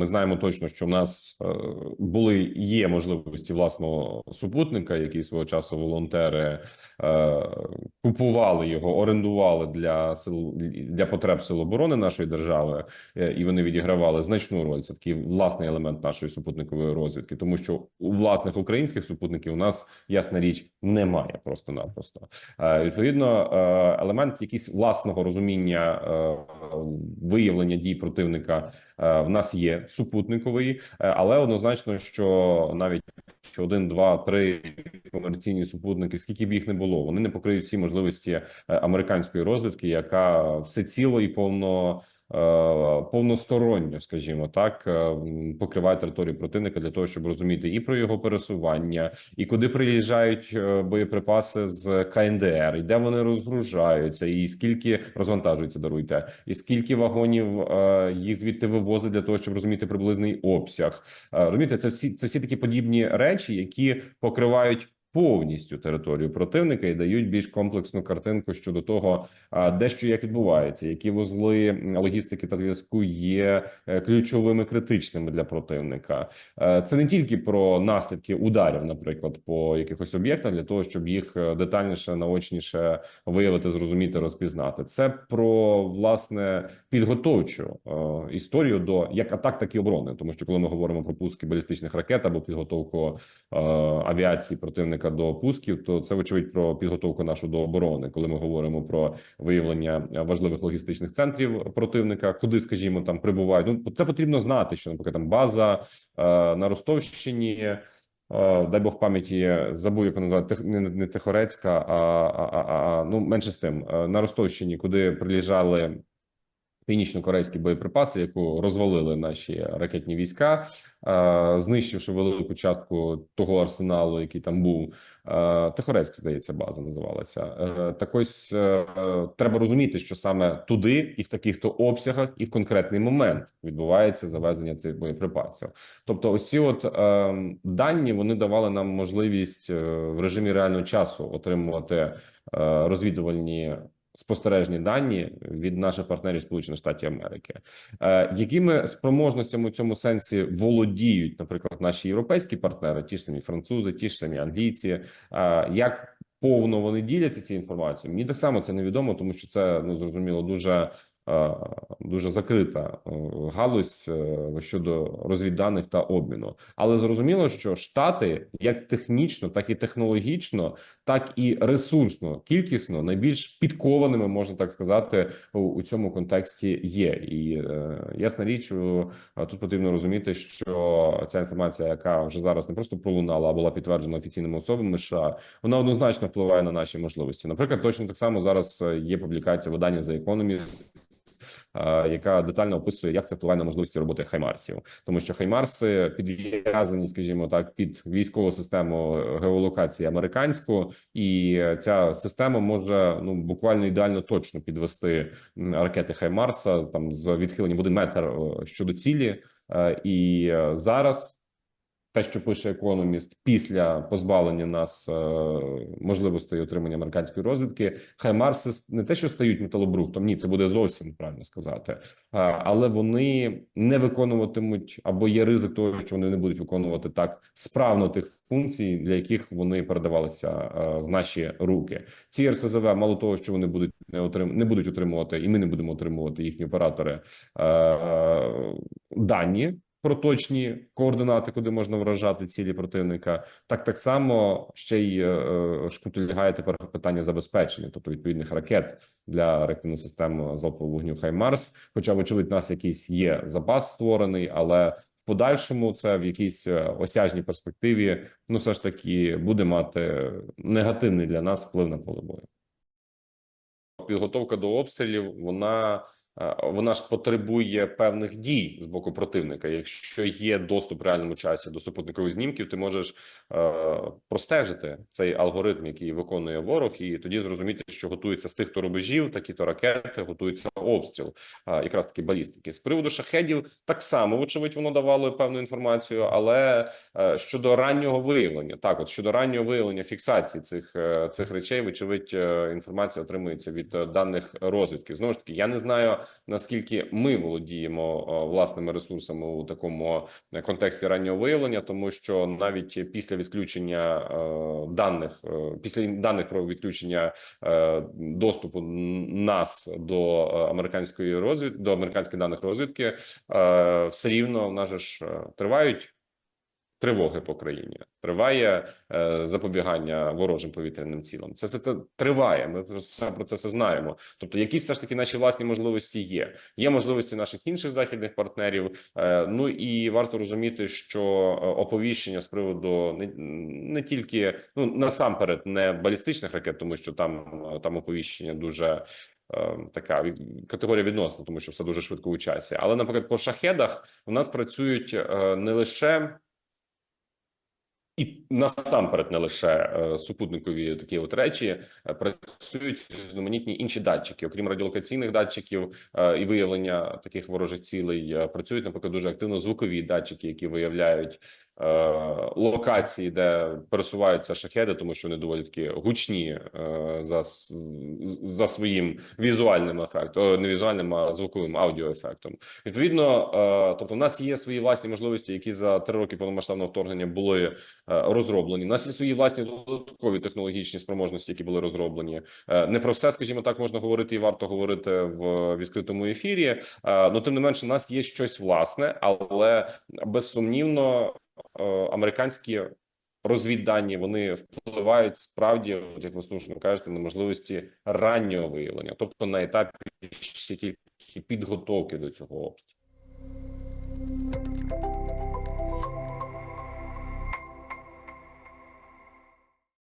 Ми знаємо точно, що в нас е, були є можливості власного супутника, який свого часу волонтери е, купували його, орендували для сил для потреб сил оборони нашої держави, е, і вони відігравали значну роль. Це такий власний елемент нашої супутникової розвідки, тому що у власних українських супутників у нас ясна річ немає просто-напросто. Відповідно, елемент якийсь власного розуміння виявлення дій противника в нас є супутниковий, е, але однозначно, що навіть один, два, три комерційні супутники, скільки б їх не було, вони не покриють всі можливості е, американської розвідки, яка всеціло і повно. Е, Повносторонньо, скажімо так, е, покриває територію противника для того, щоб розуміти і про його пересування, і куди приїжджають е, боєприпаси з КНДР, і де вони розгружаються, і скільки розвантажуються, даруйте, і скільки вагонів їх звідти вивозить для того, щоб розуміти приблизний обсяг. Розумієте, це всі це всі такі подібні речі, які покривають. Повністю територію противника і дають більш комплексну картинку щодо того, де що як відбувається, які вузли логістики та зв'язку є е, ключовими критичними для противника. Е, Це не тільки про наслідки ударів, наприклад, по якихось об'єктах, для того, щоб їх е, детальніше, наочніше виявити, зрозуміти, розпізнати. Це про власне підготовчу історію до як атак, так і оборони. Тому що коли ми говоримо про пуски балістичних ракет або підготовку авіації противника до пусків, то це вочевидь про підготовку нашу до оборони. Коли ми говоримо про виявлення важливих логістичних центрів противника, куди, скажімо, там прибувають. Ну це потрібно знати, що наприклад там база е, на Ростовщині. е, Дай Бог пам'яті забув, як вона не Тихорецька, а, а, а, а ну менше з тим е, на Ростовщині, куди приліжали північно-корейські боєприпаси, яку розвалили наші ракетні війська, знищивши велику частку того арсеналу, який там був. Тихорецьк, здається, база називалася. Е, Так ось е, треба розуміти, що саме туди і в таких то обсягах, і в конкретний момент відбувається завезення цих боєприпасів. Тобто, ось ці от е, дані вони давали нам можливість в режимі реального часу отримувати розвідувальні спостережні дані від наших партнерів Сполучених Штатів Америки. Е, якими спроможностями у цьому сенсі володіють, наприклад, наші європейські партнери, ті ж самі французи, ті ж самі англійці, е, як повно вони діляться цією інформацією? Мені так само це невідомо, тому що це ну зрозуміло дуже. Е, Дуже закрита е, галузь е, щодо розвідданих та обміну, але зрозуміло, що штати як технічно, так і технологічно, так і ресурсно, кількісно найбільш підкованими, можна так сказати, у, цьому контексті є. І ясна річ, тут потрібно розуміти, що ця інформація, яка вже зараз не просто пролунала, а була підтверджена офіційними особами США, вона однозначно впливає на наші можливості. Наприклад, точно так само зараз є публікація видання за Economist, яка детально описує, як це впливає на можливості роботи хаймарсів, тому що хаймарси підв'язані, скажімо так, під військову систему геолокації американську, і ця система може ну буквально ідеально точно підвести ракети Хаймарса там з відхиленням в один метр е, щодо цілі. Е, І е, зараз те, що пише економіст, після позбавлення нас е, можливостей отримання американської розвідки, хаймарси с- не те, що стають металобрухтом, ні, це буде зовсім правильно сказати. Але вони не виконуватимуть або є ризик того, що вони не будуть виконувати так справно тих функцій, для яких вони передавалися е, в наші руки. Ці РСЗВ, мало того, що вони будуть не отрим... не будуть отримувати, і ми не будемо отримувати їхні оператори е, е, дані про точні координати, куди можна вражати цілі противника. Так так само ще й е, е, тепер питання забезпечення, тобто відповідних ракет для реактивної системи залпового вогню Хаймарс. Хоча, вочевидь, нас якийсь є запас створений, але в подальшому це в якійсь е, осяжній перспективі, ну все ж таки буде мати негативний для нас вплив на поле бою. Підготовка до обстрілів вона вона ж потребує певних дій з боку противника. Якщо є доступ в реальному часі до супутникових знімків, ти можеш е, простежити цей алгоритм, який виконує ворог, і тоді зрозуміти, що готується з тих то рубежів, такі то ракети, готується обстріл, е, якраз таки балістики. З приводу шахедів так само, вочевидь, воно давало певну інформацію, але е, щодо раннього виявлення, так от щодо раннього виявлення фіксації цих е, цих речей, вочевидь, е, інформація отримується від е, даних розвідки. Знову ж таки, я не знаю наскільки ми володіємо е, власними ресурсами у такому контексті раннього виявлення, тому що навіть після відключення е, даних, е, після даних про відключення е, доступу нас до е, американської розвід до американських даних розвідки, е, все рівно в нас ж е, тривають. Тривоги по країні триває е, запобігання ворожим повітряним цілам. Це все триває. Ми про це про це все знаємо. Тобто, якісь все ж таки наші власні можливості є. Є можливості наших інших західних партнерів. Е, ну і варто розуміти, що е, оповіщення з приводу не, не тільки ну насамперед не балістичних ракет, тому що там там оповіщення дуже. Така категорія відносна, тому що все дуже швидко у часі. Але, наприклад, по шахедах у нас працюють не лише і насамперед не лише е, супутникові такі от речі е, працюють різноманітні інші датчики, окрім радіолокаційних датчиків е, і виявлення таких ворожих цілей. Працюють наприклад дуже активно звукові датчики, які виявляють локації, де пересуваються шахеди, тому що вони доволі такі гучні е, за за своїм візуальним ефектом, не візуальним, а звуковим аудіоефектом. Відповідно, е, тобто, в нас є свої власні можливості, які за три роки повномасштабного вторгнення були е, розроблені. У нас є свої власні додаткові технологічні спроможності, які були розроблені. Е, Не про все, скажімо так, можна говорити і варто говорити в відкритому ефірі. Ну тим не менше, у нас є щось власне, але безсумнівно е, американські. Розвіддані вони впливають справді, як ви слушно кажете, на можливості раннього виявлення, тобто на етапі ще тільки підготовки до цього обстрілу.